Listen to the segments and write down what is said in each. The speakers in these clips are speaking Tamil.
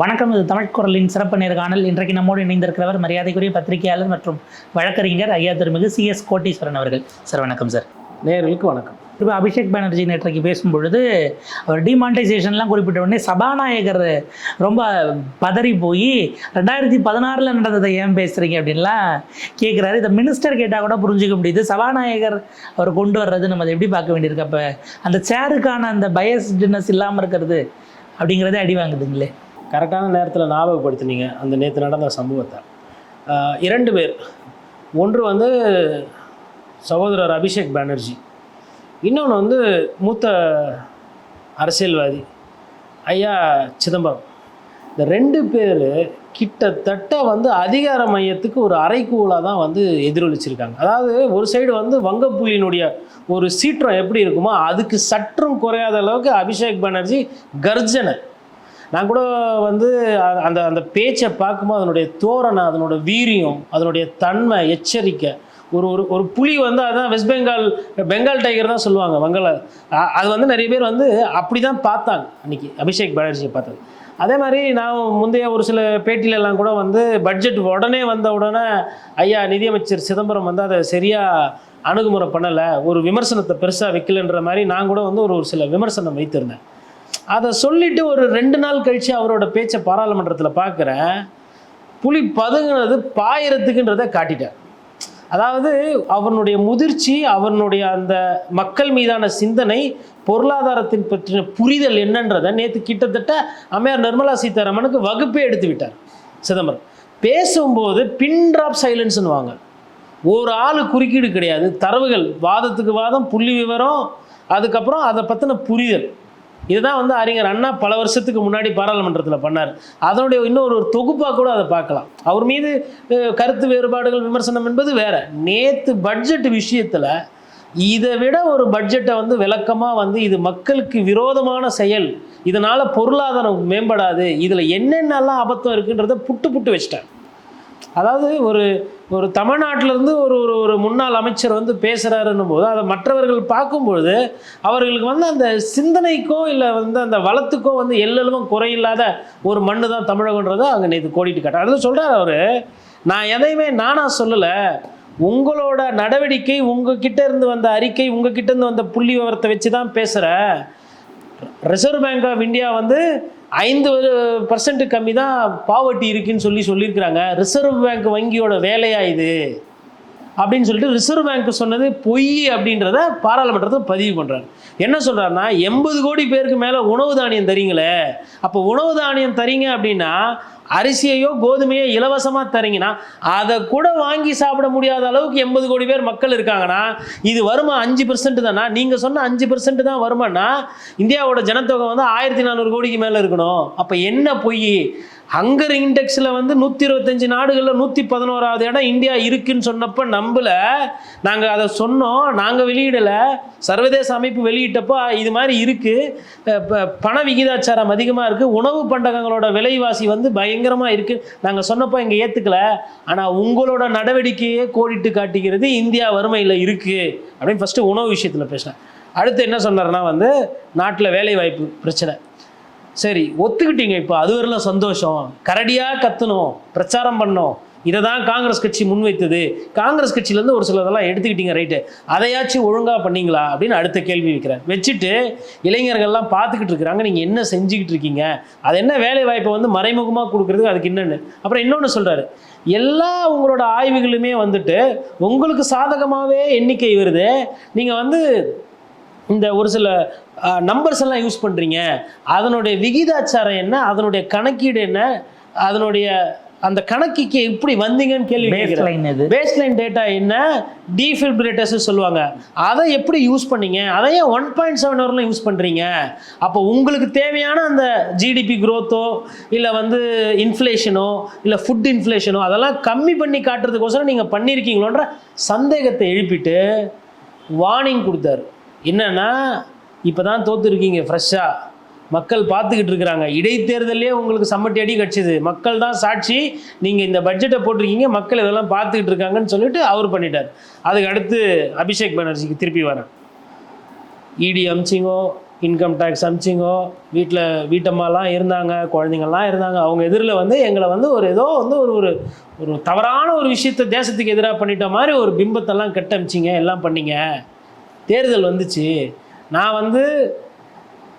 வணக்கம் இது தமிழ் குரலின் சிறப்பு நேர்காணல் இன்றைக்கு நம்மோடு இணைந்திருக்கிறவர் மரியாதைக்குரிய பத்திரிகையாளர் மற்றும் வழக்கறிஞர் ஐயா திருமிகு சி எஸ் கோட்டீஸ்வரன் அவர்கள். சார் வணக்கம் சார். நேயர்களுக்கு வணக்கம். இப்போ அபிஷேக் பானர்ஜி நேற்றைக்கு பேசும்பொழுது அவர் டிமானிட்டைசேஷன்லாம் குறிப்பிட்ட உடனே சபாநாயகர் ரொம்ப பதறி போய் ரெண்டாயிரத்தி பதினாறில் நடந்ததை ஏன் பேசுகிறீங்க அப்படின்லாம் கேட்குறாரு இதை மினிஸ்டர் கேட்டால் கூட புரிஞ்சுக்க முடியுது. சபாநாயகர் அவர் கொண்டு வர்றது நம்ம அதை எப்படி பார்க்க வேண்டியிருக்கு? அப்போ அந்த சேருக்கான அந்த பயஸ்டுனஸ் இல்லாமல் இருக்கிறது அப்படிங்கிறதே அடி வாங்குதுங்களே. கரெக்டான நேரத்தில் ஞாபகப்படுத்தினீங்க. அந்த நேற்று நடந்த சம்பவத்தை. இரண்டு பேர். ஒன்று வந்து சகோதரர் அபிஷேக் பானர்ஜி. இன்னொன்று வந்து மூத்த அரசியல்வாதி ஐயா சிதம்பரம். இந்த ரெண்டு பேர் கிட்டத்தட்ட வந்து அதிகார மையத்துக்கு ஒரு அரைக்கூலாக தான் வந்து எதிரொலிச்சிருக்காங்க. அதாவது ஒரு சைடு வந்து வங்கப்புலியினுடைய ஒரு சீற்றம் எப்படி இருக்குமோ அதுக்கு சற்றும் குறையாத அளவுக்கு அபிஷேக் பானர்ஜி கர்ஜனை. நான் கூட வந்து அந்த அந்த பேச்சை பார்க்கும்போது அதனுடைய தோரணை அதனோட வீரியம் அதனுடைய தன்மை எச்சரிக்கை ஒரு ஒரு ஒரு புலி வந்து அதான் வெஸ்ட் பெங்கால் பெங்கால் டைகர் தான் சொல்லுவாங்க வங்காள அது வந்து நிறைய பேர் வந்து அப்படி தான் பார்த்தாங்க அன்னைக்கு அபிஷேக் பானர்ஜியை பார்த்தது. அதே மாதிரி நான் முந்தைய ஒரு சில பேட்டியிலலாம் கூட வந்து பட்ஜெட் உடனே வந்த உடனே ஐயா நிதியமைச்சர் சிதம்பரம் வந்து அதை சரியாக அணுகுமுறை பண்ணலை ஒரு விமர்சனத்தை பெருசாக வைக்கலன்ற மாதிரி நான் கூட வந்து ஒரு ஒரு சில விமர்சனம் வைத்திருந்தேன். அதை சொல்லிட்டு ஒரு ரெண்டு நாள் கழிச்சு அவரோட பேச்சை பாராளுமன்றத்தில் பார்க்குறேன். புலி பதுங்கினது பாயிரத்துக்குன்றதை காட்டிட்டார். அதாவது அவனுடைய முதிர்ச்சி அவனுடைய அந்த மக்கள் மீதான சிந்தனை பொருளாதாரத்தின் பற்றின புரிதல் என்னன்றதை நேற்று கிட்டத்தட்ட அம்மையார் நிர்மலா சீதாராமனுக்கு வகுப்பே எடுத்து விட்டார். சிதம்பரம். பேசும்போது பின் ட்ராப் சைலன்ஸ்னு வாங்க. ஒரு ஆள் குறுக்கீடு கிடையாது. தரவுகள் வாதத்துக்கு வாதம் புள்ளி விவரம் அதுக்கப்புறம் அதை பற்றின புரிதல். இதுதான் வந்து அறிஞர் அண்ணா பல வருஷத்துக்கு முன்னாடி பாராளுமன்றத்தில் பண்ணார். அதனுடைய இன்னொரு ஒரு தொகுப்பாக கூட அதை பார்க்கலாம். அவர் மீது கருத்து வேறுபாடுகள் விமர்சனம் என்பது வேற. நேற்று பட்ஜெட் விஷயத்தில் இதை விட ஒரு பட்ஜெட்டை வந்து விளக்கமாக வந்து இது மக்களுக்கு விரோதமான செயல். இதனால் பொருளாதாரம் மேம்படாது. இதில் என்னென்னலாம் அபத்தம் இருக்குன்றதை புட்டு புட்டு வச்சிட்டேன் அதாவது ஒரு ஒரு தமிழ்நாட்டிலேருந்து ஒரு ஒரு ஒரு முன்னாள் அமைச்சர் வந்து பேசுகிறாருன்னும் போது அதை மற்றவர்கள் பார்க்கும்பொழுது அவர்களுக்கு வந்து அந்த சிந்தனைக்கோ இல்லை வந்து அந்த வளத்துக்கோ வந்து எல்லளவும் குறையில்லாத ஒரு மண்ணு தான் தமிழகன்றதை அங்கே நேற்று கோடிட்டு காட்டார் அதில் சொல்கிறார் அவர் நான் எதையுமே நானாக சொல்லலை. உங்களோட நடவடிக்கை உங்ககிட்ட இருந்து வந்த அறிக்கை உங்ககிட்ட இருந்து வந்த புள்ளி விவரத்தை வச்சு தான் பேசுகிறேன் ரிசர்வ் பேங்க் ஆஃப் இந்தியா வந்து ஐந்து பர்சன்ட் கம்மி தான் பாவர்ட்டி இருக்குன்னு சொல்லி சொல்லியிருக்கிறாங்க. ரிசர்வ் பேங்க் வங்கியோட வேலையா இது? அப்படின்னு சொல்லிட்டு ரிசர்வ் பேங்க் சொன்னது பொய் அப்படின்றத பாராளுமன்றத்தில் பதிவு பண்ணுறாரு என்ன சொல்கிறாருன்னா எண்பது கோடி பேருக்கு மேலே உணவு தானியம் தரீங்களே. அப்போ உணவு தானியம் தரீங்க அப்படின்னா அரிசியையோ கோதுமையோ இலவசமாக தரீங்கன்னா அதை கூட வாங்கி சாப்பிட முடியாத அளவுக்கு எண்பது கோடி பேர் மக்கள் இருக்காங்கன்னா இது வருமா அஞ்சு பெர்சன்ட் தானா? நீங்கள் சொன்ன அஞ்சு பெர்சன்ட் தான் வருமானா இந்தியாவோட ஜனத்தொகை வந்து ஆயிரத்தி நானூறு கோடிக்கு மேலே இருக்கணும். அப்போ என்ன பொய்? ஹங்கர் இண்டெக்ஸில் வந்து நூற்றி இருபத்தஞ்சி நாடுகளில் நூற்றி பதினோராவது இடம் இந்தியா இருக்குன்னு சொன்னப்போ நம்பலை. நாங்கள் அதை சொன்னோம். நாங்கள் வெளியிடலை. சர்வதேச அமைப்பு வெளியிட்டப்போ இது மாதிரி இருக்குது பண விகிதாச்சாரம் அதிகமாக இருக்குது உணவு பண்டகங்களோட விலைவாசி வந்து பயங்கரமாக இருக்குது நாங்கள் சொன்னப்போ இங்கே ஏற்றுக்கல ஆனால் உங்களோட நடவடிக்கையே கோடிட்டு காட்டுகிறது இந்தியா வறுமையில் இருக்குது அப்படின்னு ஃபஸ்ட்டு உணவு விஷயத்தில் பேசினேன். அடுத்து என்ன சொன்னார்னா வந்து நாட்டில் வேலை வாய்ப்பு பிரச்சனை. சரி ஒத்துக்கிட்டீங்க இப்போ. அது வரலாம் சந்தோஷம். கரடியாக கத்தணும் பிரச்சாரம் பண்ணோம். இதை தான் காங்கிரஸ் கட்சி முன்வைத்தது காங்கிரஸ் கட்சியிலேருந்து ஒரு சிலதெல்லாம் எடுத்துக்கிட்டீங்க ரைட்டு. அதையாச்சும் ஒழுங்காக பண்ணீங்களா அப்படின்னு அடுத்த கேள்வி வைக்கிறேன். வச்சுட்டு இளைஞர்கள்லாம் பார்த்துக்கிட்டு இருக்கிறாங்க. நீங்கள் என்ன செஞ்சுக்கிட்டு இருக்கீங்க? அது என்ன வேலை வாய்ப்பை வந்து மறைமுகமாக கொடுக்குறதுக்கு அதுக்கு என்னென்னு அப்புறம் இன்னொன்று சொல்கிறாரு எல்லா உங்களோட ஆய்வுகளுமே வந்துட்டு உங்களுக்கு சாதகமாகவே எண்ணிக்கை வருது. நீங்கள் வந்து இந்த ஒரு சில நம்பர்ஸ் எல்லாம் யூஸ் பண்ணுறீங்க அதனுடைய விகிதாச்சாரம் என்ன? அதனுடைய கணக்கீடு என்ன? அதனுடைய அந்த கணக்குக்கு எப்படி வந்தீங்கன்னு கேள்வி பேஸ் கேட்குறேன். லைன் இது பேஸ் லைன் டேட்டா என்ன? டீஃபில்பிரேட்டர்ஸ் சொல்லுவாங்க. அதை எப்படி யூஸ் பண்ணீங்க? அதை ஏன் ஒன் பாயிண்ட் செவன் வரலாம் யூஸ் பண்ணுறீங்க அப்போ உங்களுக்கு தேவையான அந்த ஜிடிபி growth-ஓ இல்லை வந்து இன்ஃப்ளேஷனோ இல்லை ஃபுட் இன்ஃப்ளேஷனோ அதெல்லாம் கம்மி பண்ணி காட்டுறதுக்கோசரம் நீங்கள் பண்ணியிருக்கீங்களோன்ற சந்தேகத்தை எழுப்பிட்டு வார்னிங் கொடுத்தாரு. என்னன்னா இப்போ தான் தோத்துருக்கீங்க ஃப்ரெஷ்ஷாக மக்கள் பார்த்துக்கிட்டு இருக்கிறாங்க. இடைத்தேர்தலே உங்களுக்கு சம்மட்டி அடி கிடச்சிது. மக்கள் தான் சாட்சி. நீங்கள் இந்த பட்ஜெட்டை போட்டிருக்கீங்க மக்கள் இதெல்லாம் பார்த்துக்கிட்டு இருக்காங்கன்னு சொல்லிட்டு அவர் பண்ணிட்டார். அதுக்கு அடுத்து அபிஷேக் பானர்ஜிக்கு திருப்பி வரேன். இடி அமிச்சிங்கோ இன்கம் டேக்ஸ் அமிச்சிங்கோ வீட்டில் வீட்டம்மாலாம் இருந்தாங்க குழந்தைங்கள்லாம் இருந்தாங்க. அவங்க எதிரில் வந்து எங்களை வந்து ஒரு ஏதோ வந்து ஒரு ஒரு ஒரு தவறான ஒரு விஷயத்தை தேசத்துக்கு எதிராக பண்ணிட்ட மாதிரி ஒரு பிம்பத்தெல்லாம் கட்டமிச்சிங்க. எல்லாம் பண்ணீங்க. தேர்தல் வந்துச்சு. நான் வந்து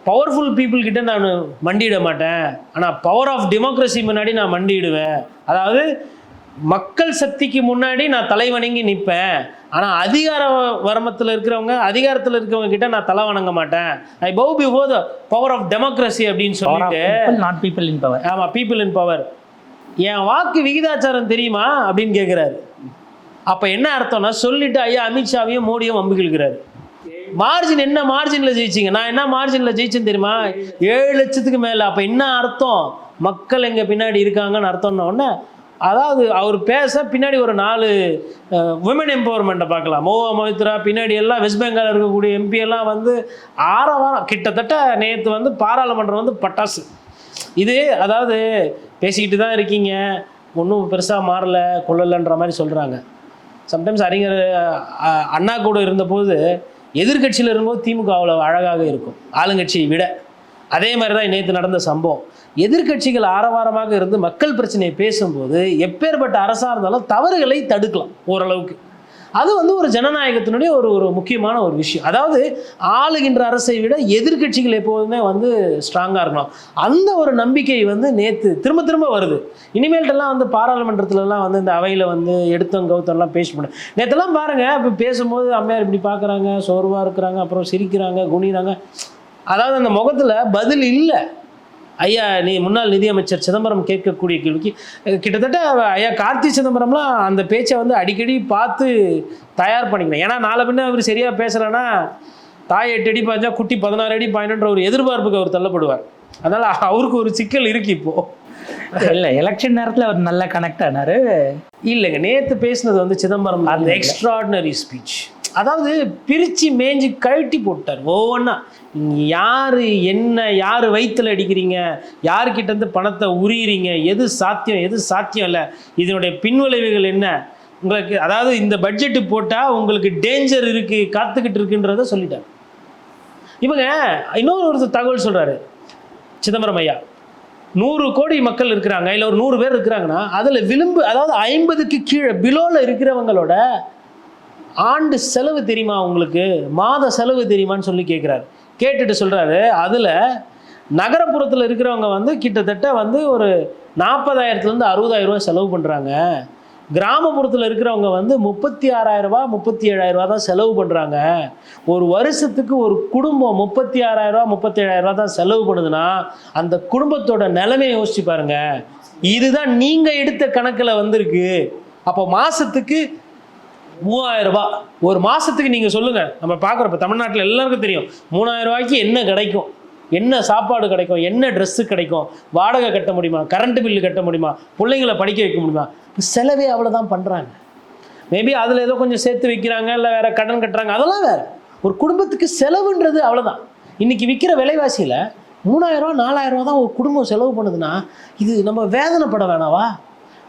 பவர்ஃபுல் பீப்புள் கிட்ட நான் மண்டியிட மாட்டேன். ஆனால் பவர் ஆஃப் டெமோக்ரஸி முன்னாடி நான் மண்டியிடுவேன். அதாவது மக்கள் சக்திக்கு முன்னாடி நான் தலை வணங்கி நிற்பேன் ஆனால் அதிகார வரமத்தில் இருக்கிறவங்க அதிகாரத்தில் இருக்கிறவங்க கிட்ட நான் தலை வணங்க மாட்டேன். I bow before the power of democracy அப்படின்னு சொல்லிட்டு நாட் பீப்புள் இன் பவர் ஆமாம் பீப்புள் இன் பவர் என் வாக்கு விகிதாச்சாரம் தெரியுமா? அப்படின்னு கேட்குறாரு அப்போ என்ன அர்த்தம்னா சொல்லிட்டு ஐயா அமித்ஷாவையும் மோடியும் வம்பு கிழக்கிறாரு மார்ஜின் என்ன மார்ஜினில் ஜெயிச்சிங்க? நான் என்ன மார்ஜினில் ஜெயிச்சேன் தெரியுமா? ஏழு லட்சத்துக்கு மேலே. அப்போ என்ன அர்த்தம்? மக்கள் எங்கள் பின்னாடி இருக்காங்கன்னு அர்த்தம்னா உடனே அதாவது அவர் பேச பின்னாடி ஒரு நாலு உமன் எம்பவர்மெண்ட்டை பார்க்கலாம். மோவா மோத்ரா பின்னாடி எல்லாம் வெஸ்ட் பெங்கால் இருக்கக்கூடிய எம்பி எல்லாம் வந்து ஆரவாரம். கிட்டத்தட்ட நேற்று வந்து பாராளுமன்றம் வந்து பட்டாசு. இது அதாவது பேசிக்கிட்டு தான் இருக்கீங்க. ஒன்றும் பெருசாக மாறலை கொள்ளலைன்ற மாதிரி சொல்கிறாங்க சம்டைம்ஸ் அறிஞர் அண்ணா கூட இருந்தபோது எதிர்க்கட்சியில் இருக்கும்போது திமுக அவ்வளோ அழகாக இருக்கும். ஆளுங்கட்சியை விட. அதே மாதிரி தான் நேற்று நடந்த சம்பவம். எதிர்க்கட்சிகள் ஆரவாரமாக இருந்து மக்கள் பிரச்சனையை பேசும்போது எப்பேற்பட்ட அரசாக இருந்தாலும் தவறுகளை தடுக்கலாம் ஓரளவுக்கு. அது வந்து ஒரு ஜனநாயகத்தினுடைய ஒரு ஒரு முக்கியமான ஒரு விஷயம். அதாவது ஆளுகின்ற அரசை விட எதிர்க்கட்சிகள் எப்போதுமே வந்து ஸ்ட்ராங்காக இருக்கணும். அந்த ஒரு நம்பிக்கை வந்து நேற்று திரும்ப திரும்ப வருது. இனிமேல்ட்டெல்லாம் வந்து பாராளுமன்றத்துலலாம் வந்து இந்த அவையில் வந்து எடுத்தோம் கௌத்தம்லாம் பேச முடியும் நேற்றுலாம் பாருங்கள் இப்போ பேசும்போது அம்மையார் இப்படி பார்க்குறாங்க சோர்வாக இருக்கிறாங்க அப்புறம் சிரிக்கிறாங்க குனிறாங்க அதாவது அந்த முகத்தில் பதில் இல்லை. ஐயா நீ முன்னாள் நிதியமைச்சர் சிதம்பரம் கேட்கக்கூடிய கேள்விக்கு கிட்டத்தட்ட ஐயா கார்த்தி சிதம்பரம்லாம் அந்த பேச்சை வந்து அடிக்கடி பார்த்து தயார் பண்ணிக்கணும். ஏன்னா நாளை பின்ன அவர் சரியாக பேசலைன்னா தாய் எட்டு அடி பாய்ஞ்சா குட்டி பதினாறு அடி பாயின்ற ஒரு எதிர்பார்ப்புக்கு அவர் தள்ளப்படுவார். அதனால் அவருக்கு ஒரு சிக்கல் இருக்கு இப்போது இல்லை எலெக்ஷன் நேரத்தில் அவர் நல்லா கனெக்ட் ஆனாரு. இல்லைங்க நேற்று பேசினது வந்து சிதம்பரம் அந்த எக்ஸ்ட்ராடினரி ஸ்பீச் அதாவது பிரித்து மேய்ஞ்சி கழட்டி போட்டார் ஒவ்வொன்றா யார் என்ன யார் வயிற்றில் அடிக்கிறீங்க? யார்கிட்டருந்து பணத்தை உரியிறீங்க? எது சாத்தியம் எது சாத்தியம் இல்லை? இதனுடைய பின்விளைவுகள் என்ன? உங்களுக்கு அதாவது இந்த பட்ஜெட்டு போட்டால் உங்களுக்கு டேஞ்சர் இருக்குது காத்துக்கிட்டு இருக்குன்றத சொல்லிட்டார். இவங்க இன்னொரு ஒரு தகவல் சொல்கிறாரு சிதம்பரம் ஐயா. நூறு கோடி மக்கள் இருக்கிறாங்க இல்லை ஒரு நூறு பேர் இருக்கிறாங்கன்னா அதில் விளிம்பு அதாவது ஐம்பதுக்கு கீழே பிலோவில் இருக்கிறவங்களோட ஆண்டு செலவு தெரியுமா உங்களுக்கு? மாத செலவு தெரியுமான்னு சொல்லி கேட்குறாரு கேட்டுட்டு சொல்கிறாரு அதில் நகரப்புறத்தில் இருக்கிறவங்க வந்து கிட்டத்தட்ட வந்து ஒரு நாற்பதாயிரத்துலேருந்து அறுபதாயிரம் ரூபாய் செலவு பண்ணுறாங்க கிராமப்புறத்தில் இருக்கிறவங்க வந்து முப்பத்தி ஆறாயிரம் முப்பத்தி ஏழாயிரம் ரூபா தான் செலவு பண்ணுறாங்க ஒரு வருஷத்துக்கு ஒரு குடும்பம் முப்பத்தி ஆறாயிரம் ரூபா முப்பத்தி ஏழாயிரம் தான் செலவு பண்ணுதுன்னா அந்த குடும்பத்தோட நிலைமையை யோசிச்சு பாருங்க. இதுதான் நீங்கள் எடுத்த கணக்கில் வந்திருக்கு. அப்போ மாதத்துக்கு மூவாயிரம் ரூபாய். ஒரு மாதத்துக்கு நீங்கள் சொல்லுங்கள் நம்ம பார்க்குறப்ப தமிழ்நாட்டில் எல்லாருக்கும் தெரியும். மூணாயிரம் ரூபாய்க்கு என்ன கிடைக்கும்? என்ன சாப்பாடு கிடைக்கும்? என்ன ட்ரெஸ்ஸு கிடைக்கும்? வாடகை கட்ட முடியுமா? கரண்ட் பில்லு கட்ட முடியுமா? பிள்ளைங்களை படிக்க வைக்க முடியுமா? செலவே அவ்வளோதான் பண்ணுறாங்க மேபி அதில் ஏதோ கொஞ்சம் சேர்த்து வைக்கிறாங்க இல்லை வேறு கடன் கட்டுறாங்க. அதெல்லாம் வேறு. ஒரு குடும்பத்துக்கு செலவுன்றது அவ்வளோதான் இன்றைக்கி விற்கிற விலைவாசியில் மூணாயிரம் நாலாயிரம் தான் ஒரு குடும்பம் செலவு பண்ணுதுன்னா இது நம்ம வேதனைப்பட வேணாவா?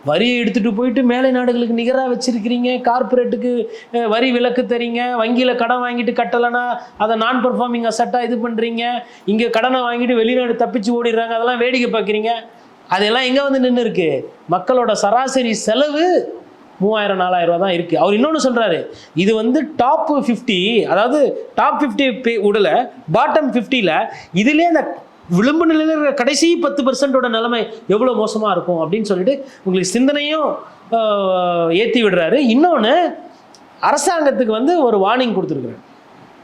வரியை எடுத்துகிட்டு போயிட்டு மேலை நாடுகளுக்கு நிகராக வச்சுருக்கிறீங்க கார்ப்பரேட்டுக்கு வரி விலக்கு தரீங்க வங்கியில் கடன் வாங்கிட்டு கட்டலைன்னா அதை நான் பர்ஃபார்மிங் அசட்டாக இது பண்ணுறீங்க இங்கே கடனை வாங்கிட்டு வெளிநாடு தப்பிச்சு ஓடிடுறாங்க அதெல்லாம் வேடிக்கை பார்க்குறீங்க. அதெல்லாம் எங்கே வந்து நின்று இருக்கு? மக்களோட சராசரி செலவு மூவாயிரம் நாலாயிரம் ரூபா தான் இருக்குது அவர் இன்னொன்று சொல்கிறாரு இது வந்து டாப் ஃபிஃப்டி அதாவது டாப் ஃபிஃப்டி பே உடல பாட்டம் ஃபிஃப்டியில் இதுலேயே அந்த விளிம்பு நிலையில் இருக்கிற கடைசி பத்து பர்சன்டோட நிலைமை எவ்வளோ மோசமாக இருக்கும் அப்படின்னு சொல்லிட்டு உங்களுக்கு சிந்தனையும் ஏற்றி விடுறாரு. இன்னொன்று அரசாங்கத்துக்கு வந்து ஒரு வார்னிங் கொடுத்துருக்குறாரு.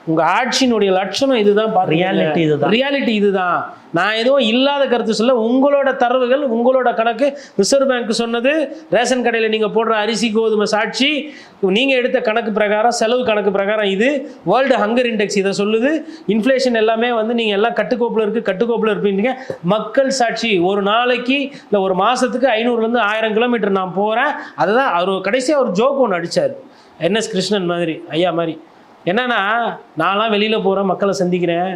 உங்கள் ஆட்சியினுடைய லட்சணம் இதுதான் Reality இதுதான். ரியாலிட்டி இதுதான். நான் எதுவும் இல்லாத கருத்து சொல்ல உங்களோட தரவுகள் உங்களோட கணக்கு ரிசர்வ் பேங்க் சொன்னது ரேஷன் கடையில் நீங்கள் போடுற அரிசி கோதுமை சாட்சி நீங்கள் எடுத்த கணக்கு பிரகாரம் செலவு கணக்கு பிரகாரம் இது. வேர்ல்டு ஹங்கர் இண்டெக்ஸ் இதை சொல்லுது. இன்ஃப்ளேஷன் எல்லாமே வந்து நீங்கள் எல்லாம் கட்டுக்கோப்பில் இருக்குது கட்டுக்கோப்பில் இருப்பீங்க. மக்கள் சாட்சி ஒரு நாளைக்கு இல்லை ஒரு மாதத்துக்கு ஐநூறுலேருந்து ஆயிரம் கிலோமீட்டர் நான் போகிறேன் அதுதான் அவர் கடைசியாக ஒரு ஜோக் ஒன்று அடித்தார் என்எஸ் கிருஷ்ணன் மாதிரி ஐயா மாதிரி. என்னன்னா நான்லாம் வெளியில் போகிறேன் மக்களை சந்திக்கிறேன்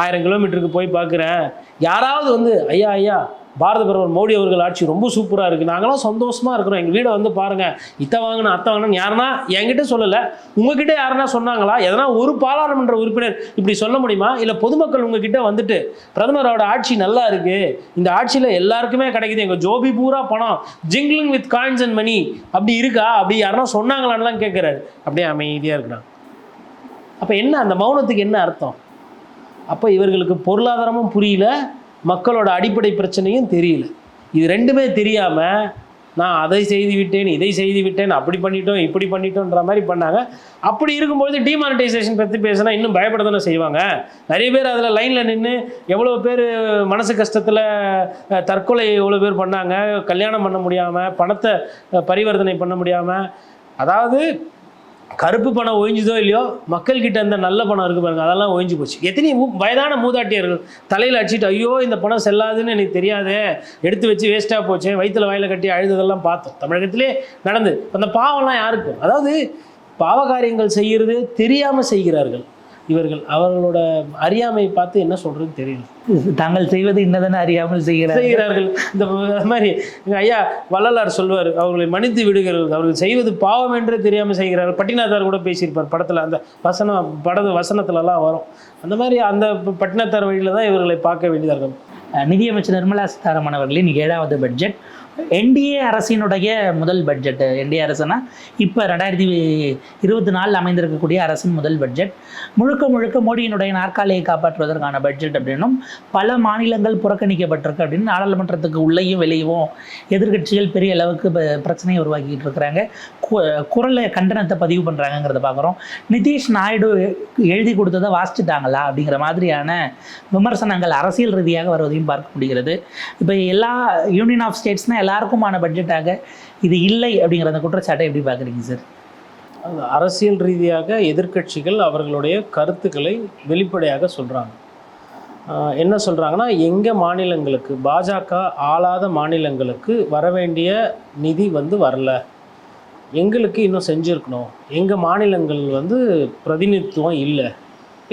ஆயிரம் கிலோமீட்டருக்கு போய் பார்க்குறேன். யாராவது வந்து ஐயா ஐயா பாரத பிரதமர் மோடி அவர்கள் ஆட்சி ரொம்ப சூப்பராக இருக்குது நாங்களாம் சந்தோஷமாக இருக்கிறோம். எங்கள் வீடை வந்து பாருங்கள் இத்தை வாங்கினா அத்தை வாங்கினு யாருன்னா என்கிட்ட சொல்லலை. உங்ககிட்ட யாருன்னா சொன்னாங்களா? எதனா ஒரு பாராளுமன்ற உறுப்பினர் இப்படி சொல்ல முடியுமா? இல்லை பொதுமக்கள் உங்ககிட்ட வந்துட்டு பிரதமரோட ஆட்சி நல்லா இருக்குது இந்த ஆட்சியில் எல்லாருக்குமே கிடைக்குது. எங்கள் ஜோபி பூரா பணம். Jingling with coins and money. அப்படி இருக்கா? அப்படி யாருன்னா சொன்னாங்களான்லாம் கேட்குறாரு அப்படியே அமைதியாக இருக்கிறான். அப்போ என்ன அந்த மௌனத்துக்கு என்ன அர்த்தம்? அப்போ இவர்களுக்கு பொருளாதாரமும் புரியல மக்களோட அடிப்படை பிரச்சனையும் தெரியல. இது ரெண்டுமே தெரியாமல் நான் அதை செய்து விட்டேன் இதை செய்து விட்டேன் அப்படி பண்ணிட்டோம் இப்படி பண்ணிட்டோன்ற மாதிரி பண்ணாங்க. அப்படி இருக்கும்பொழுது டிமானிட்டைசேஷன் பற்றி பேசினா இன்னும் பயப்பட தானே செய்வாங்க? நிறைய பேர் அதில் லைனில் நின்று எவ்வளோ பேர் மனசு கஷ்டத்தில் தற்கொலை எவ்வளோ பேர் பண்ணாங்க கல்யாணம் பண்ண முடியாமல் பணத்தை பரிவர்த்தனை பண்ண முடியாமல் அதாவது கருப்பு பணம் ஒழிஞ்சுதோ இல்லையோ மக்கள்கிட்ட அந்த நல்ல பணம் இருக்கு பாருங்க அதெல்லாம் ஒழிஞ்சு போச்சு. எத்தனை மூ- வயதான மூதாட்டியர்கள் தலையில் அடிச்சுட்டு ஐயோ இந்த பணம் செல்லாதுன்னு எனக்கு தெரியாதே எடுத்து வச்சு வேஸ்ட்டாக போச்சு வயிற்றுல வாயில கட்டி அழுததெல்லாம் பார்த்தோம். தமிழகத்திலே நடந்து அந்த பாவம்லாம் யாருக்கு? அதாவது பாவகாரியங்கள் செய்கிறது தெரியாமல் செய்கிறார்கள். இவர்கள் அவர்களோட அறியாமையை பார்த்து என்ன சொல்றதுன்னு தெரியல. தாங்கள் செய்வது இன்னதென அறியாமல் செய்கிறார் செய்கிறார்கள். இந்த மாதிரி ஐயா வள்ளலார் சொல்வார் அவர்களை மன்னித்து விடுகிறார்கள் அவர்கள் செய்வது பாவம் என்றே தெரியாமல் செய்கிறார்கள். பட்டினத்தார் கூட பேசியிருப்பார் படத்தில். அந்த வசனம் படத்து வசனத்துலலாம் வரும். அந்த மாதிரி அந்த பட்டினத்தார் வழியில தான் இவர்களை பார்க்க வேண்டியதாக இருக்கும். நிதியமைச்சர் நிர்மலா சீதாராமன் அவர்களின் ஏழாவது பட்ஜெட். என்டிஏ அரசினுடைய முதல் பட்ஜெட் என்டிஏ அரசுனா இப்போ ரெண்டாயிரத்தி இருபத்தி நாலில் அமைந்திருக்கக்கூடிய அரசின் முதல் பட்ஜெட் முழுக்க முழுக்க மோடியினுடைய நாற்காலியை காப்பாற்றுவதற்கான பட்ஜெட் அப்படின்னும் பல மாநிலங்கள் புறக்கணிக்கப்பட்டிருக்கு அப்படின்னு நாடாளுமன்றத்துக்கு உள்ளேயும் வெளியவும் எதிர்க்கட்சிகள் பெரிய அளவுக்கு பிரச்சனையை உருவாக்கிட்டு இருக்கிறாங்க. கு- குரலை கண்டனத்தை பதிவு பண்ணுறாங்கங்கிறத பார்க்குறோம் நிதிஷ் நாயுடு எழுதி கொடுத்ததை வாசிச்சுட்டாங்களா அப்படிங்கிற மாதிரியான விமர்சனங்கள் அரசியல் ரீதியாக வருவதையும் பார்க்க முடிகிறது. இப்போ எல்லா யூனியன் ஆஃப் ஸ்டேட்ஸ்னால் எல்லாருக்குமான பட்ஜெட்டாக இது இல்லை அப்படிங்கிற அந்த குற்றச்சாட்டை எப்படி பார்க்குறீங்க சார்? அது அரசியல் ரீதியாக எதிர்க்கட்சிகள் அவர்களுடைய கருத்துக்களை வெளிப்படையாக சொல்கிறாங்க என்ன சொல்கிறாங்கன்னா எங்கள் மாநிலங்களுக்கு பாஜக ஆளாத மாநிலங்களுக்கு வர வேண்டிய நிதி வந்து வரல. எங்களுக்கு இன்னும் செஞ்சுருக்கணும். எங்கள் மாநிலங்கள் வந்து பிரதிநிதித்துவம் இல்லை.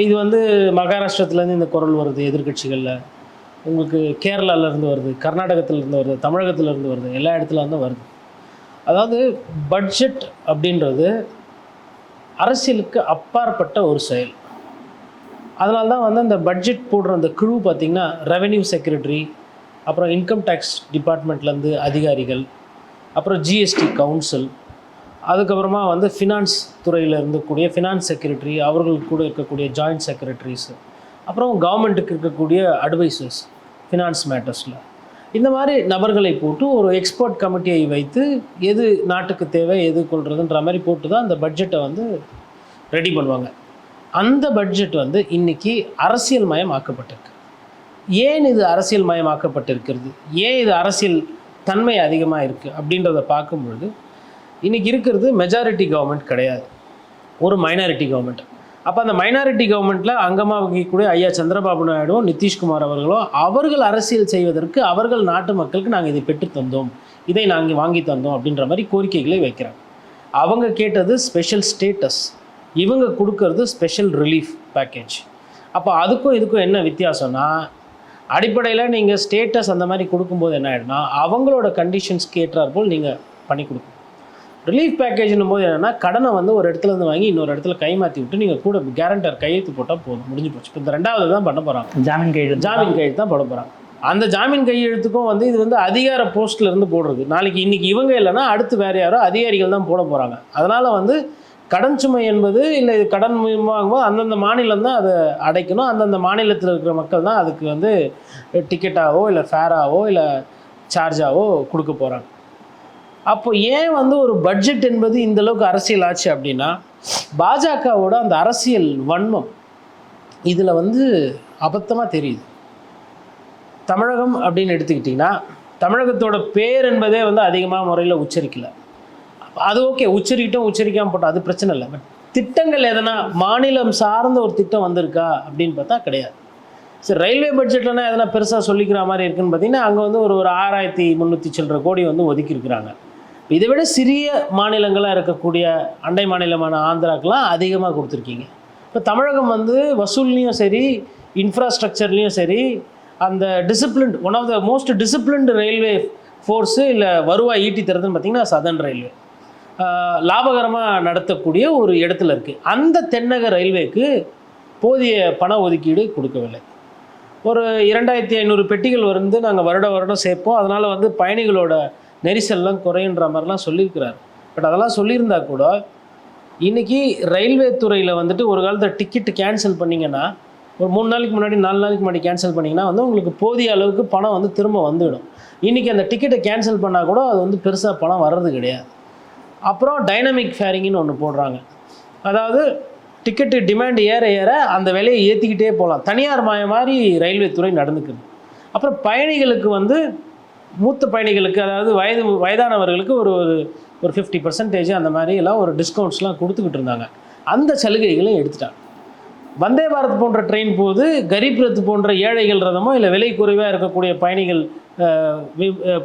இது வந்து மகாராஷ்டிரத்துலேருந்து இந்த குரல் வருது எதிர்க்கட்சிகளில். உங்களுக்கு கேரளாவிலேருந்து வருது கர்நாடகத்திலேருந்து வருது தமிழகத்திலேருந்து வருது எல்லா இடத்துலேருந்து வருது. அதாவது பட்ஜெட் அப்படின்றது அரசியலுக்கு அப்பாற்பட்ட ஒரு செயல். அதனால தான் வந்து அந்த பட்ஜெட் போடுற அந்த குழு பார்த்திங்கன்னா ரெவென்யூ செக்ரட்டரி அப்புறம் இன்கம் டேக்ஸ் டிபார்ட்மெண்ட்லேருந்து அதிகாரிகள் அப்புறம் ஜிஎஸ்டி கவுன்சில் அதுக்கப்புறமா வந்து ஃபினான்ஸ் துறையில் இருக்கக்கூடிய ஃபினான்ஸ் செக்ரட்டரி அவர்களுக்கு கூட இருக்கக்கூடிய ஜாயிண்ட் செக்ரட்டரிஸ் அப்புறம் கவர்மெண்ட்டுக்கு இருக்கக்கூடிய அட்வைசர்ஸ் ஃபினான்ஸ் மேட்டர்ஸில் இந்த மாதிரி நபர்களை போட்டு ஒரு எக்ஸ்பர்ட் கமிட்டியை வைத்து எது நாட்டுக்கு தேவை எது கொள்றதுன்ற மாதிரி போட்டு தான் அந்த பட்ஜெட்டை வந்து ரெடி பண்ணுவாங்க. அந்த பட்ஜெட் வந்து இன்றைக்கி அரசியல் மயமாக்கப்பட்டிருக்கு ஏன் இது அரசியல் மயமாக்கப்பட்டிருக்கிறது ஏன் இது அரசியல் தன்மை அதிகமாக இருக்குது அப்படின்றத பார்க்கும்பொழுது இன்றைக்கி இருக்கிறது மெஜாரிட்டி கவர்மெண்ட் கிடையாது. ஒரு மைனாரிட்டி கவர்மெண்ட் அப்போ அந்த மைனாரிட்டி கவர்மெண்ட்டில் அங்கமாக வகிக்கக்கூடிய ஐயா சந்திரபாபு நாயுடுவும் நிதிஷ்குமார் அவர்களும் அவர்கள் அரசியல் செய்வதற்கு அவர்கள் நாட்டு மக்களுக்கு நாங்கள் இதை பெற்று தந்தோம். இதை நாங்கள் வாங்கி தந்தோம் அப்படின்ற மாதிரி கோரிக்கைகளை வைக்கிறாங்க. அவங்க கேட்டது ஸ்பெஷல் ஸ்டேட்டஸ் இவங்க கொடுக்கறது ஸ்பெஷல் ரிலீஃப் பேக்கேஜ் அப்போ அதுக்கும் இதுக்கும் என்ன வித்தியாசம்னா அடிப்படையில் நீங்கள் ஸ்டேட்டஸ் அந்த மாதிரி கொடுக்கும்போது என்ன ஆகிடும்னா அவங்களோட கண்டிஷன்ஸ்க்கு ஏற்றாற்போல் நீங்கள் பண்ணி கொடுக்கணும். ரிலீஃப் பேக்கேஜ்னும் போது என்னென்னா கடனை வந்து ஒரு இடத்துல இருந்து வாங்கி இன்னொரு இடத்துல கைமாற்றி விட்டு நீங்கள் கூட கேரண்டர் கையெழுத்து போட்டால் போதும். முடிஞ்சு போச்சு. இப்போ இந்த ரெண்டாவது தான் பண்ண போகிறாங்க ஜாமீன் கையெழுத்து. ஜாமீன் கையெழுத்து தான் போட போகிறாங்க அந்த ஜாமீன் கையெழுத்துக்கும் வந்து இது வந்து அதிகார போஸ்ட்ல இருந்து போடுறது. நாளைக்கு இன்னைக்கு இவங்க இல்லைன்னா அடுத்து வேற யாரோ அதிகாரிகள் தான் போட போகிறாங்க அதனால் வந்து கடன் சுமை என்பது இல்லை இது கடன் வாங்கும்போது அந்தந்த மாநிலம் தான் அதை அடைக்கணும். அந்தந்த மாநிலத்தில் இருக்கிற மக்கள் தான் அதுக்கு வந்து டிக்கெட்டாவோ இல்லை ஃபேராவோ இல்லை சார்ஜாவோ கொடுக்க போகிறாங்க அப்போ ஏன் வந்து ஒரு பட்ஜெட் என்பது இந்த அளவுக்கு அரசியல் ஆச்சு அப்படின்னா பாஜகவோட அந்த அரசியல் வன்மம் இதில் வந்து அபத்தமாக தெரியுது. தமிழகம் அப்படின்னு எடுத்துக்கிட்டிங்கன்னா தமிழகத்தோட பேர் என்பதே வந்து அதிகமாக முறையில் உச்சரிக்கல. அது ஓகே உச்சரிக்கிட்டோம் உச்சரிக்காமல் போட்டோம் அது பிரச்சனை இல்லை. பட் திட்டங்கள் எதனா மாநிலம் சார்ந்த ஒரு திட்டம் வந்திருக்கா அப்படின்னு பார்த்தா கிடையாது. சரி ரயில்வே பட்ஜெட்லனா எதனா பெருசாக சொல்லிக்கிற மாதிரி இருக்குன்னு பார்த்தீங்கன்னா அங்கே வந்து ஒரு ஒரு ஆறாயிரத்தி முந்நூற்றி சில்லற கோடி வந்து ஒதுக்கியிருக்கிறாங்க. இதை விட சிறிய மாநிலங்களாக இருக்கக்கூடிய அண்டை மாநிலமான ஆந்திராக்கெலாம் அதிகமாக கொடுத்துருக்கீங்க. இப்போ தமிழகம் வந்து வசூல்லையும் சரி இன்ஃப்ராஸ்ட்ரக்சர்லேயும் சரி அந்த disciplined one of the most disciplined railway force இல்லை வருவாய் ஈட்டி தரதுன்னு பார்த்திங்கன்னா சதன் ரயில்வே லாபகரமாக நடத்தக்கூடிய ஒரு இடத்துல இருக்குது அந்த தென்னக ரயில்வேக்கு போதிய பண ஒதுக்கீடு கொடுக்கவில்லை. ஒரு இரண்டாயிரத்தி ஐநூறு பெட்டிகள் வந்து நாங்கள் வருட வருடம் சேர்ப்போம். அதனால் வந்து பயணிகளோட நெரிசல்லாம் குறையுன்ற மாதிரிலாம் சொல்லியிருக்கிறார். பட் அதெல்லாம் சொல்லியிருந்தா கூட இன்றைக்கி ரயில்வே துறையில் வந்துட்டு ஒரு காலத்தில் டிக்கெட்டு கேன்சல் பண்ணிங்கன்னா ஒரு மூணு நாளைக்கு முன்னாடி நாலு நாளைக்கு முன்னாடி கேன்சல் பண்ணிங்கன்னா வந்து உங்களுக்கு போதிய அளவுக்கு பணம் வந்து திரும்ப வந்துவிடும் இன்றைக்கி அந்த டிக்கெட்டை கேன்சல் பண்ணால் கூட அது வந்து பெருசாக பணம் வர்றது கிடையாது. அப்புறம் டைனமிக் ஃபேரிங்னு ஒன்று போடுறாங்க. அதாவது டிக்கெட்டு டிமாண்ட் ஏற ஏற அந்த விலையை ஏற்றிக்கிட்டே போகலாம். தனியார் மாய மாதிரி ரயில்வே துறை நடந்துக்குது. அப்புறம் பயணிகளுக்கு வந்து மூத்த பயணிகளுக்கு அதாவது வயது வயதானவர்களுக்கு ஒரு ஒரு ஒரு ஃபிஃப்டி பர்சன்டேஜ் அந்த மாதிரி எல்லாம் ஒரு டிஸ்கவுண்ட்ஸ்லாம் கொடுத்துக்கிட்டு இருந்தாங்க. அந்த சலுகைகளையும் எடுத்துட்டாங்க. வந்தே பாரத் போன்ற ட்ரெயின் போது கரீப் ரத் போன்ற ஏழைகள் ரதமோ இல்லை விலை குறைவாக இருக்கக்கூடிய பயணிகள்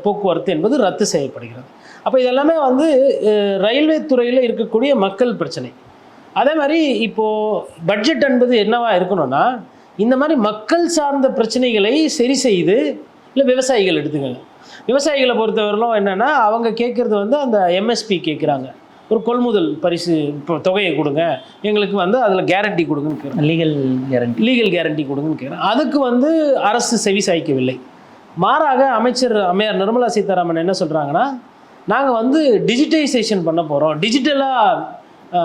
போக்குவரத்து என்பது ரத்து செய்யப்படுகிறது. அப்போ இதெல்லாமே வந்து ரயில்வே துறையில் இருக்கக்கூடிய மக்கள் பிரச்சனை. அதே மாதிரி இப்போது பட்ஜெட் என்பது என்னவா இருக்கணும்னா இந்த மாதிரி மக்கள் சார்ந்த பிரச்சனைகளை சரி செய்து இல்லை விவசாயிகள் எடுத்துக்கங்க. விவசாயிகளை பொறுத்தவரையிலும் என்னென்னா அவங்க கேட்குறது வந்து அந்த எம்எஸ்பி கேட்குறாங்க. ஒரு கொள்முதல் பரிசு இப்போ தொகையை கொடுங்க. எங்களுக்கு வந்து அதில் கேரண்டி கொடுங்கன்னு கேட்குறாங்க. லீகல் கேரண்டி லீகல் கேரண்டி கொடுங்கன்னு கேட்குறேன் அதுக்கு வந்து அரசு செவி சாய்க்கவில்லை. மாறாக அமைச்சர் அம்மையார் நிர்மலா சீதாராமன் என்ன சொல்கிறாங்கன்னா நாங்கள் வந்து டிஜிட்டைசேஷன் பண்ண போகிறோம் டிஜிட்டலாக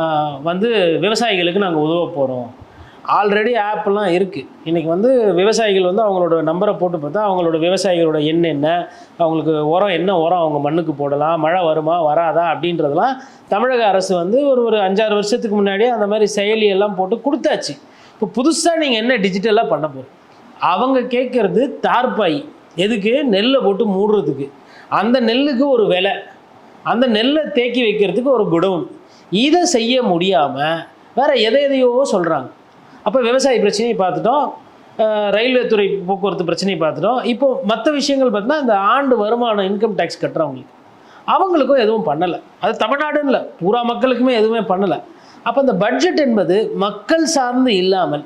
வந்து விவசாயிகளுக்கு நாங்கள் உதவ போகிறோம் ஆல்ரெடி ஆப்லாம் இருக்குது இன்றைக்கி வந்து விவசாயிகள் வந்து அவங்களோட நம்பரை போட்டு பார்த்தா அவங்களோட விவசாயிகளோட எண் என்ன அவங்களுக்கு உரம் என்ன உரம் அவங்க மண்ணுக்கு போடலாம் மழை வருமா வராதா அப்படின்றதெல்லாம் தமிழக அரசு வந்து ஒரு ஒரு அஞ்சாறு வருஷத்துக்கு முன்னாடியே அந்த மாதிரி செயலி எல்லாம் போட்டு கொடுத்தாச்சு. இப்போ புதுசாக நீங்கள் என்ன டிஜிட்டலாக பண்ண போகிறோம் அவங்க கேட்குறது தார்பாய். எதுக்கு? நெல்லை போட்டு மூடுறதுக்கு. அந்த நெல்லுக்கு ஒரு விலை. அந்த நெல்லை தேக்கி வைக்கிறதுக்கு ஒரு குடவுன் இதை செய்ய முடியாமல் வேறு எதை எதையோ சொல்கிறாங்க அப்போ விவசாய பிரச்சனையை பார்த்துட்டோம். ரயில்வே துறை போக்குவரத்து பிரச்சனையை பார்த்துட்டோம். இப்போ மற்ற விஷயங்கள் பார்த்தீங்கன்னா இந்த ஆண்டு வருமானம் இன்கம் டேக்ஸ் கட்டுறவங்களுக்கு அவங்களுக்கும் எதுவும் பண்ணலை. அது தமிழ்நாடுன்னு இல்லை பூரா மக்களுக்குமே எதுவுமே பண்ணலை. அப்போ இந்த பட்ஜெட் என்பது மக்கள் சார்ந்து இல்லாமல்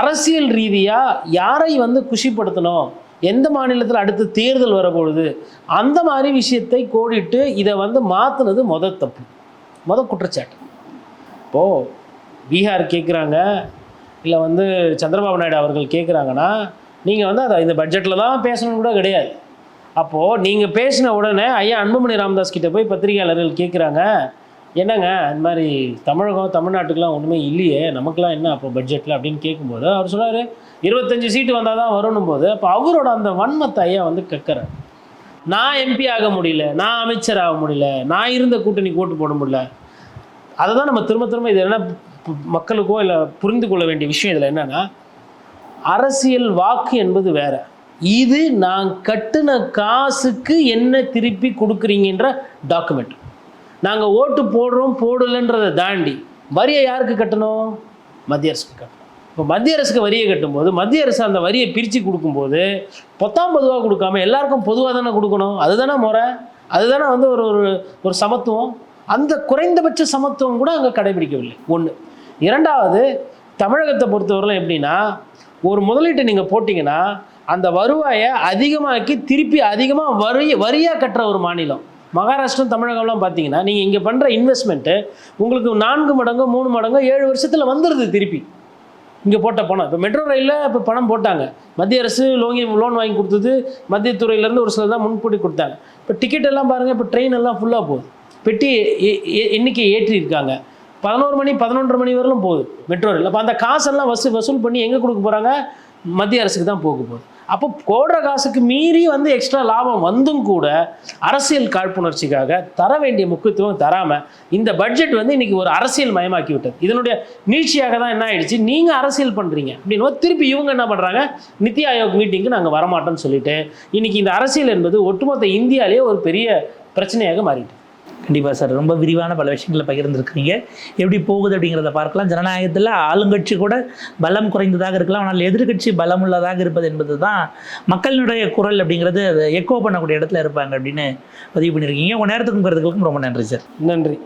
அரசியல் ரீதியாக யாரை வந்து குஷிப்படுத்தணும்? எந்த மாநிலத்தில் அடுத்து தேர்தல் வரப்பொழுது அந்த மாதிரி விஷயத்தை கோடிட்டு இதை வந்து மாற்றுனது முத தப்பு. முத குற்றச்சாட்டு. இப்போது பீகார் கேட்குறாங்க இல்லை வந்து சந்திரபாபு நாயுடு அவர்கள் கேட்குறாங்கன்னா நீங்கள் வந்து அதை இந்த பட்ஜெட்டில் தான் பேசணும் கூட கிடையாது. அப்போது நீங்கள் பேசின உடனே ஐயா அன்புமணி ராமதாஸ் கிட்டே போய் பத்திரிகையாளர்கள் கேட்குறாங்க என்னங்க இந்த மாதிரி தமிழகம் தமிழ்நாட்டுக்கெலாம் ஒன்றுமே இல்லையே நமக்கெலாம் என்ன அப்போ பட்ஜெட்டில் அப்படின்னு கேட்கும்போது அவர் சொல்கிறார் இருபத்தஞ்சு சீட்டு வந்தால் தான் வரணும் போது அப்போ அவரோட அந்த வன்மத்தை ஐயா வந்து கக்கறேன் நான் எம்பி ஆக முடியல நான் அமைச்சர் ஆக முடியல நான் இருந்த கூட்டணி கூட்டு போட முடியல. அதை தான் நம்ம திரும்ப திரும்ப இது என்ன மக்களுக்கோ இல்லை புரிந்து கொள்ள வேண்டிய விஷயம் இதில் என்னன்னா அரசியல் வாக்கு என்பது வேற. இது நான் கட்டின காசுக்கு என்ன திருப்பி கொடுக்குறீங்கன்ற டாக்குமெண்ட் நாங்கள் ஓட்டு போடுறோம் போடலைன்றதை தாண்டி வரியை யாருக்கு கட்டணும்? மத்திய அரசுக்கு கட்டணும். இப்போ மத்திய அரசுக்கு வரியை கட்டும்போது மத்திய அரசு அந்த வரியை பிரித்து கொடுக்கும்போது பொத்தாம் பொதுவாக கொடுக்காம எல்லாருக்கும் பொதுவாக தானே கொடுக்கணும்? அதுதானே முறை. அதுதானே வந்து ஒரு ஒரு ஒரு சமத்துவம். அந்த குறைந்தபட்ச சமத்துவம் கூட அங்கே கடைபிடிக்கவில்லை. ஒன்று இரண்டாவது தமிழகத்தை பொறுத்தவரையிலும் எப்படின்னா ஒரு முதலீட்டை நீங்கள் போட்டிங்கன்னா அந்த வருவாயை அதிகமாக்கி திருப்பி அதிகமாக வரி வரியாக கட்டுற ஒரு மாநிலம். மகாராஷ்டிரம் தமிழகம்லாம் பார்த்தீங்கன்னா நீங்கள் இங்கே பண்ணுற இன்வெஸ்ட்மெண்ட்டு உங்களுக்கு நான்கு மடங்கு மூணு மடங்கு ஏழு வருஷத்தில் வந்துடுது திருப்பி. இங்கே போட்ட பணம். இப்போ மெட்ரோ ரயிலில் இப்போ பணம் போட்டாங்க. மத்திய அரசு லோங்கி லோன் வாங்கி கொடுத்தது மத்திய துறையிலேருந்து ஒரு சிலர் தான் முன்கூட்டி கொடுத்தாங்க. இப்போ டிக்கெட் எல்லாம் பாருங்கள் இப்போ ட்ரெயின் எல்லாம் ஃபுல்லாக போகுது. பெட்டி எ- எ- எண்ணிக்கை ஏற்றி இருக்காங்க பதினோரு மணி பதினொன்றரை மணி வரலும் போகுது. மெட்ரோ ரயில் அப்போ அந்த காசெல்லாம் வசூல் வசூல் பண்ணி எங்கே கொடுக்க போகிறாங்க மத்திய அரசுக்கு தான் போக போகுது. அப்போ போடுற காசுக்கு மீறி வந்து எக்ஸ்ட்ரா லாபம் வந்தும் கூட அரசியல் காழ்ப்புணர்ச்சிக்காக தர வேண்டிய முக்கியத்துவம் தராமல் இந்த பட்ஜெட் வந்து இன்னைக்கு ஒரு அரசியல் மயமாக்கி விட்டது. இதனுடைய நீட்சியாக தான் என்ன ஆயிடுச்சு? நீங்கள் அரசியல் பண்ணுறீங்க அப்படின்னு திருப்பி இவங்க என்ன பண்ணுறாங்க நித்தி ஆயோக் மீட்டிங்க்கு நாங்கள் வரமாட்டோம்னு சொல்லிட்டு இன்னைக்கு இந்த அரசியல் என்பது ஒட்டுமொத்த இந்தியாவிலேயே ஒரு பெரிய பிரச்சனையாக மாறிட்டு கண்டிப்பாக சார். ரொம்ப விரிவான பல விஷயங்களை பகிர்ந்துருக்கிறீங்க. எப்படி போகுது அப்படிங்கிறத பார்க்கலாம். ஜனநாயகத்தில் ஆளுங்கட்சி கூட பலம் குறைந்ததாக இருக்கலாம். ஆனால் எதிர்க்கட்சி பலம் உள்ளதாக இருப்பது என்பது தான் மக்களினுடைய குரல் அப்படிங்கிறது. அதை எக்கோ பண்ணக்கூடிய இடத்துல இருப்பாங்க அப்படின்னு பதிவு பண்ணியிருக்கீங்க. உங்கள் நேரத்துக்கும் கருத்துக்களுக்கும் ரொம்ப நன்றி சார். நன்றி.